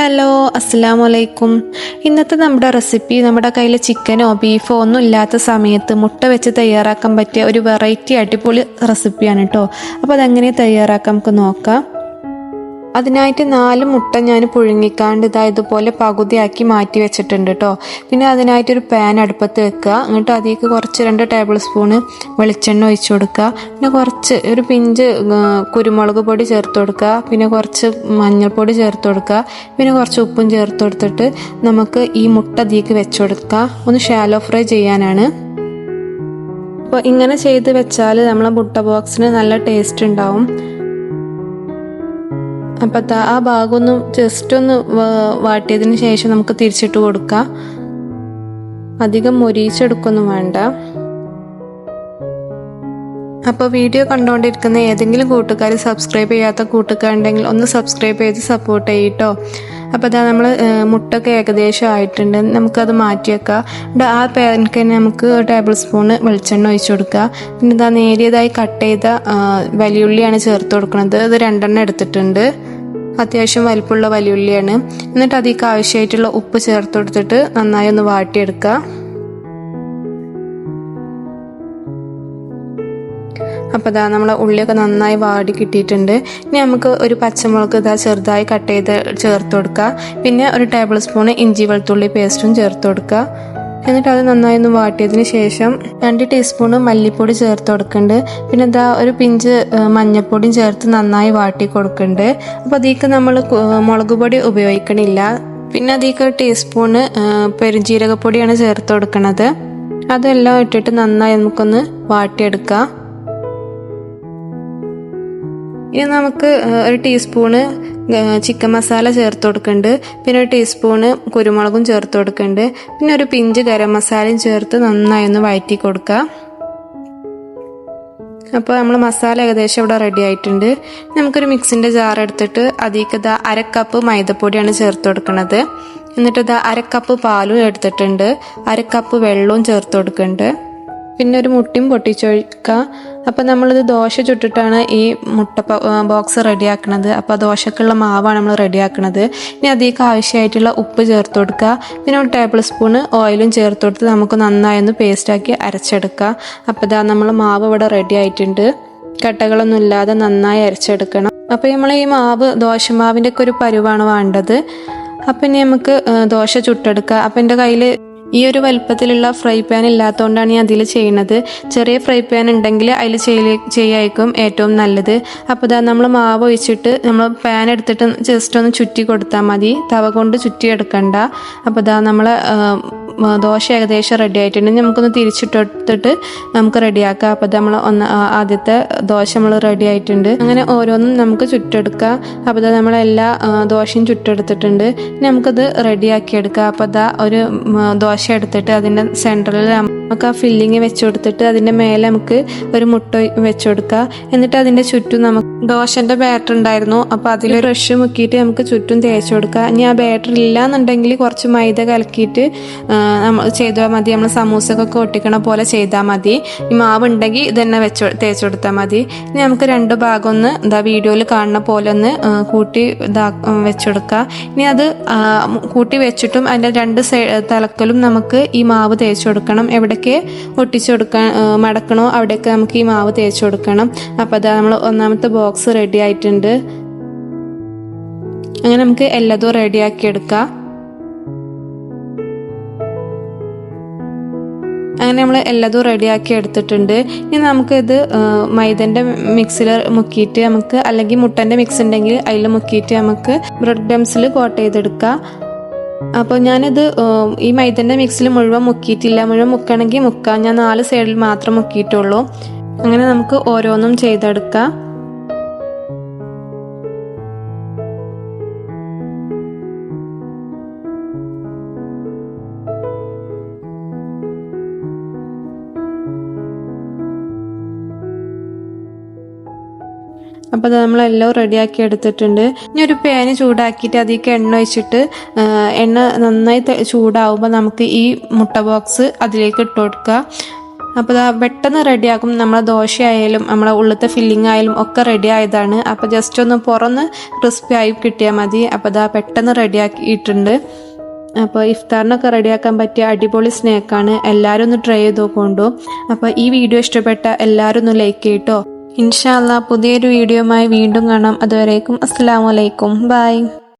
Hello അസ്സാം വലൈക്കും ഇന്നത്തെ നമ്മുടെ റെസിപ്പി നമ്മുടെ കയ്യിൽ ചിക്കനോ ബീഫോ ഒന്നും ഇല്ലാത്ത സമയത്ത് മുട്ട വെച്ച് തയ്യാറാക്കാൻ പറ്റിയ ഒരു വെറൈറ്റി അടിപൊളി റെസിപ്പിയാണ് കേട്ടോ അപ്പോൾ അതെങ്ങനെ തയ്യാറാക്കാം നമുക്ക് നോക്കാം. അതിനായിട്ട് നാല് മുട്ട ഞാൻ പുഴുങ്ങിക്കാണ്ട് ഇതാ ഇതുപോലെ പകുതിയാക്കി മാറ്റി വെച്ചിട്ടുണ്ട് കേട്ടോ പിന്നെ അതിനായിട്ട് ഒരു പാൻ അടുപ്പത്ത് വെക്കുക. എന്നിട്ട് അതിലേക്ക് കുറച്ച് രണ്ട് ടേബിൾ സ്പൂണ് വെളിച്ചെണ്ണ ഒഴിച്ചു കൊടുക്കുക. പിന്നെ കുറച്ച് ഒരു പിഞ്ച് കുരുമുളക് പൊടി ചേർത്ത് കൊടുക്കുക. പിന്നെ കുറച്ച് മഞ്ഞൾപ്പൊടി ചേർത്ത് കൊടുക്കുക. പിന്നെ കുറച്ച് ഉപ്പും ചേർത്ത് കൊടുത്തിട്ട് നമുക്ക് ഈ മുട്ട അതിലേക്ക് വെച്ച് കൊടുക്കുക. ഒന്ന് ഷാലോ ഫ്രൈ ചെയ്യാനാണ്. അപ്പോൾ ഇങ്ങനെ ചെയ്ത് വെച്ചാൽ നമ്മളെ മുട്ട ബോക്സിന് നല്ല ടേസ്റ്റ് ഉണ്ടാവും. അപ്പം ആ ഭാഗം ഒന്ന് ജസ്റ്റ് ഒന്ന് വാട്ടിയതിന് ശേഷം നമുക്ക് തിരിച്ചിട്ട് കൊടുക്കാം. അധികം മൊരിയിച്ചെടുക്കൊന്നും വേണ്ട. അപ്പോൾ വീഡിയോ കണ്ടുകൊണ്ടിരിക്കുന്ന ഏതെങ്കിലും കൂട്ടുകാർ സബ്സ്ക്രൈബ് ചെയ്യാത്ത കൂട്ടുകാരുണ്ടെങ്കിൽ ഒന്ന് സബ്സ്ക്രൈബ് ചെയ്ത് സപ്പോർട്ട് ചെയ്യട്ടോ. അപ്പോൾ അതാ നമ്മൾ മുട്ടൊക്കെ ഏകദേശം ആയിട്ടുണ്ട്. നമുക്കത് മാറ്റി വെക്കാം ഇവിടെ ആ പാനിക്ക് തന്നെ നമുക്ക് ടേബിൾ സ്പൂൺ വെളിച്ചെണ്ണ ഒഴിച്ചു കൊടുക്കുക പിന്നെ ഇതാ നേരിയതായി കട്ട് ചെയ്ത വലിയുള്ളിയാണ് ചേർത്ത് കൊടുക്കുന്നത് ഇത് രണ്ടെണ്ണം എടുത്തിട്ടുണ്ട്. അത്യാവശ്യം വലിപ്പമുള്ള വലിയുള്ളിയാണ്. എന്നിട്ട് അതിലേക്ക് ആവശ്യമായിട്ടുള്ള ഉപ്പ് ചേർത്ത് കൊടുത്തിട്ട് നന്നായി ഒന്ന് വാട്ടിയെടുക്കുക അപ്പോൾ ഇതാ നമ്മളെ ഉള്ളിയൊക്കെ നന്നായി വാടി കിട്ടിയിട്ടുണ്ട്. ഇനി നമുക്ക് ഒരു പച്ചമുളക് ഇതാ ചെറുതായി കട്ട് ചെയ്ത് ചേർത്ത് കൊടുക്കുക പിന്നെ ഒരു ടേബിൾ സ്പൂൺ ഇഞ്ചി വെളുത്തുള്ളി പേസ്റ്റും ചേർത്ത് കൊടുക്കുക എന്നിട്ട് അത് നന്നായി ഒന്ന് വാട്ടിയതിന് ശേഷം രണ്ട് ടീസ്പൂൺ മല്ലിപ്പൊടി ചേർത്ത് കൊടുക്കുന്നുണ്ട് പിന്നെ ഇതാ ഒരു പിഞ്ച് മഞ്ഞൾപ്പൊടിയും ചേർത്ത് നന്നായി വാട്ടി കൊടുക്കുന്നുണ്ട് അപ്പോൾ അതിലേക്ക് നമ്മൾ മുളക് പൊടി ഉപയോഗിക്കണില്ല. പിന്നെ അതിലേക്ക് ഒരു ടീസ്പൂണ് ആ, പെരുംജീരകപ്പൊടിയാണ് ചേർത്ത് കൊടുക്കുന്നത് അതെല്ലാം ഇട്ടിട്ട് നന്നായി നമുക്കൊന്ന് വാട്ടിയെടുക്കാം. ഇനി നമുക്ക് ഒരു ടീസ്പൂണ് ചിക്കൻ മസാല ചേർത്ത് കൊടുക്കുന്നുണ്ട് പിന്നെ ഒരു ടീസ്പൂണ് കുരുമുളകും ചേർത്ത് കൊടുക്കുന്നുണ്ട് പിന്നെ ഒരു പിഞ്ച് ഗരം മസാലയും ചേർത്ത് നന്നായി ഒന്ന് വഴറ്റി കൊടുക്കുക അപ്പോൾ നമ്മൾ മസാല ഏകദേശം ഇവിടെ റെഡി ആയിട്ടുണ്ട്. നമുക്കൊരു മിക്സിന്റെ ജാർ എടുത്തിട്ട് അതിലേക്ക് ഇതാ അര കപ്പ് മൈദപ്പൊടിയാണ് ചേർത്ത് കൊടുക്കുന്നത് എന്നിട്ട് ഇതാ അര കപ്പ് പാലും എടുത്തിട്ടുണ്ട്. അര കപ്പ് വെള്ളവും ചേർത്ത് കൊടുക്കുന്നുണ്ട് പിന്നെ ഒരു മുട്ടിയും പൊട്ടിച്ചൊഴിക്കുക. അപ്പോൾ നമ്മളിത് ദോശ ചുട്ടിട്ടാണ് ഈ മുട്ട ബോക്സ് റെഡിയാക്കണത്. അപ്പോൾ ദോശക്കുള്ള മാവാണ് നമ്മൾ റെഡിയാക്കണത്. ഇനി അതിലേക്ക് ആവശ്യമായിട്ടുള്ള ഉപ്പ് ചേർത്ത് കൊടുക്കുക. പിന്നെ ഒരു ടേബിൾ സ്പൂണ് ഓയിലും ചേർത്ത് കൊടുത്ത് നമുക്ക് നന്നായി ഒന്ന് പേസ്റ്റാക്കി അരച്ചെടുക്കുക. അപ്പോൾ ഇതാ നമ്മൾ മാവ് ഇവിടെ റെഡി ആയിട്ടുണ്ട്. കട്ടകളൊന്നും ഇല്ലാതെ നന്നായി അരച്ചെടുക്കണം. അപ്പോൾ നമ്മൾ ഈ മാവ് ദോശമാവിന്റെ ഒക്കെ ഒരു പരുവാണ് വേണ്ടത്. അപ്പം ഇനി നമുക്ക് ദോശ ചുട്ടെടുക്കുക. അപ്പം എന്റെ കയ്യിൽ ഈ ഒരു വലുപ്പത്തിലുള്ള ഫ്രൈ പാൻ ഇല്ലാത്തതുകൊണ്ടാണ് ഞാൻ അതിൽ ചെയ്യുന്നത് ചെറിയ ഫ്രൈ പാൻ ഉണ്ടെങ്കിൽ അതിൽ ചെയ്യ ചെയ്യായിരിക്കും ഏറ്റവും നല്ലത്. അപ്പോൾ ഇതാ നമ്മൾ മാവ് ഒഴിച്ചിട്ട് നമ്മൾ പാൻ എടുത്തിട്ട് ജസ്റ്റ് ഒന്ന് ചുറ്റി കൊടുത്താൽ മതി. തവ കൊണ്ട് ചുറ്റി എടുക്കണ്ട അപ്പോൾ ഇതാ നമ്മൾ ദോശ ഏകദേശം റെഡി ആയിട്ടുണ്ട്. നമുക്കൊന്ന് തിരിച്ചിട്ടെടുത്തിട്ട് നമുക്ക് റെഡിയാക്കാം അപ്പോൾ നമ്മൾ ഒന്ന് ആദ്യത്തെ ദോശ നമ്മൾ റെഡി ആയിട്ടുണ്ട്. അങ്ങനെ ഓരോന്നും നമുക്ക് ചുറ്റെടുക്കാം. അപ്പോൾ നമ്മൾ എല്ലാ ദോശയും ചുറ്റെടുത്തിട്ടുണ്ട്. നമുക്കത് റെഡിയാക്കി എടുക്കാം അപ്പോൾ അതാ ഒരു ദോശ എടുത്തിട്ട് അതിന്റെ സെന്ററിൽ നമുക്ക് ആ ഫില്ലിങ് വെച്ച് കൊടുത്തിട്ട് അതിന്റെ മേലെ നമുക്ക് ഒരു മുട്ട വെച്ച് എന്നിട്ട് അതിന്റെ ചുറ്റും നമുക്ക് ദോശന്റെ ബാറ്റർ ഉണ്ടായിരുന്നു. അപ്പോൾ അതിൽ ബ്രഷ് മുക്കിയിട്ട് നമുക്ക് ചുറ്റും തേച്ച് കൊടുക്കുക ഇനി ആ ബാറ്റർ ഇല്ല എന്നുണ്ടെങ്കിൽ കുറച്ച് മൈദ കലക്കിയിട്ട് നമ്മൾ ചെയ്താൽ മതി. നമ്മൾ സമൂസക്കൊക്കെ ഒട്ടിക്കണ പോലെ ചെയ്താൽ മതി. ഈ മാവ് ഉണ്ടെങ്കിൽ ഇതന്നെ വെച്ച് തേച്ച് കൊടുത്താൽ മതി. ഇനി നമുക്ക് രണ്ട് ഭാഗം ഒന്ന് എന്താ വീഡിയോയിൽ കാണുന്ന പോലെ ഒന്ന് കൂട്ടി ഇതാ വെച്ചെടുക്കുക ഇനി അത് കൂട്ടി വെച്ചിട്ടും അതിന്റെ രണ്ട് തലക്കലും നമുക്ക് ഈ മാവ് തേച്ച് കൊടുക്കണം. എവിടേക്ക് ഒട്ടിച്ചു കൊടുക്കാൻ മടക്കണോ? അവിടെയൊക്കെ നമുക്ക് ഈ മാവ് തേച്ച് കൊടുക്കണം. അപ്പോൾ അതാ നമ്മൾ ഒന്നാമത്തെ ബോക്സ് റെഡി ആയിട്ടുണ്ട്. അങ്ങനെ നമുക്ക് എല്ലാതും റെഡിയാക്കി എടുക്കാം. അങ്ങനെ നമ്മൾ എല്ലാതും റെഡിയാക്കി എടുത്തിട്ടുണ്ട്. ഇനി നമുക്കിത് മൈദന്റെ മിക്സിൽ മുക്കിയിട്ട് നമുക്ക് അല്ലെങ്കിൽ മുട്ടന്റെ മിക്സ് ഉണ്ടെങ്കിൽ അതിൽ മുക്കിയിട്ട് നമുക്ക് ബ്രെഡ് ഡംസിൽ കോട്ട് ചെയ്തെടുക്കാം. അപ്പോൾ ഞാനിത് ഈ മൈദന്റെ മിക്സിൽ മുഴുവൻ മുക്കിയിട്ടില്ല. മുഴുവൻ മുക്കണമെങ്കിൽ മുക്കാം. ഞാൻ നാല് സൈഡിൽ മാത്രം മുക്കിയിട്ടുള്ളൂ. അങ്ങനെ നമുക്ക് ഓരോന്നും ചെയ്തെടുക്കാം. അപ്പോൾ അത് നമ്മളെല്ലാം റെഡിയാക്കി എടുത്തിട്ടുണ്ട്. ഇനി ഒരു പാന് ചൂടാക്കിയിട്ട് അതിലേക്ക് എണ്ണ ഒഴിച്ചിട്ട് എണ്ണ നന്നായി ചൂടാവുമ്പോൾ നമുക്ക് ഈ മുട്ട ബോക്സ് അതിലേക്ക് ഇട്ട് കൊടുക്കുക. അപ്പോൾ ഇതാ പെട്ടെന്ന് റെഡിയാക്കും. നമ്മളെ ദോശയായാലും നമ്മളെ ഉള്ളത്തെ ഫില്ലിംഗ് ആയാലും ഒക്കെ റെഡി ആയതാണ്. അപ്പോൾ ജസ്റ്റ് ഒന്ന് പുറന്ന് ക്രിസ്പി ആയി കിട്ടിയാൽ മതി. അപ്പോൾ ഇതാ പെട്ടെന്ന് റെഡിയാക്കിയിട്ടുണ്ട്. അപ്പോൾ ഇഫ്താറിനൊക്കെ റെഡിയാക്കാൻ പറ്റിയ അടിപൊളി സ്നാക്കാണ് എല്ലാവരും ഒന്ന് ട്രൈ ചെയ്ത് നോക്കൊണ്ടു അപ്പോൾ ഈ വീഡിയോ ഇഷ്ടപ്പെട്ട എല്ലാവരും ഒന്ന് ലൈക്ക് ചെയ്യട്ടോ ഇൻഷാല്ല പുതിയൊരു വീഡിയോയുമായി വീണ്ടും കാണാം. അതുവരേക്കും അസ്സാം വലൈക്കും ബൈ.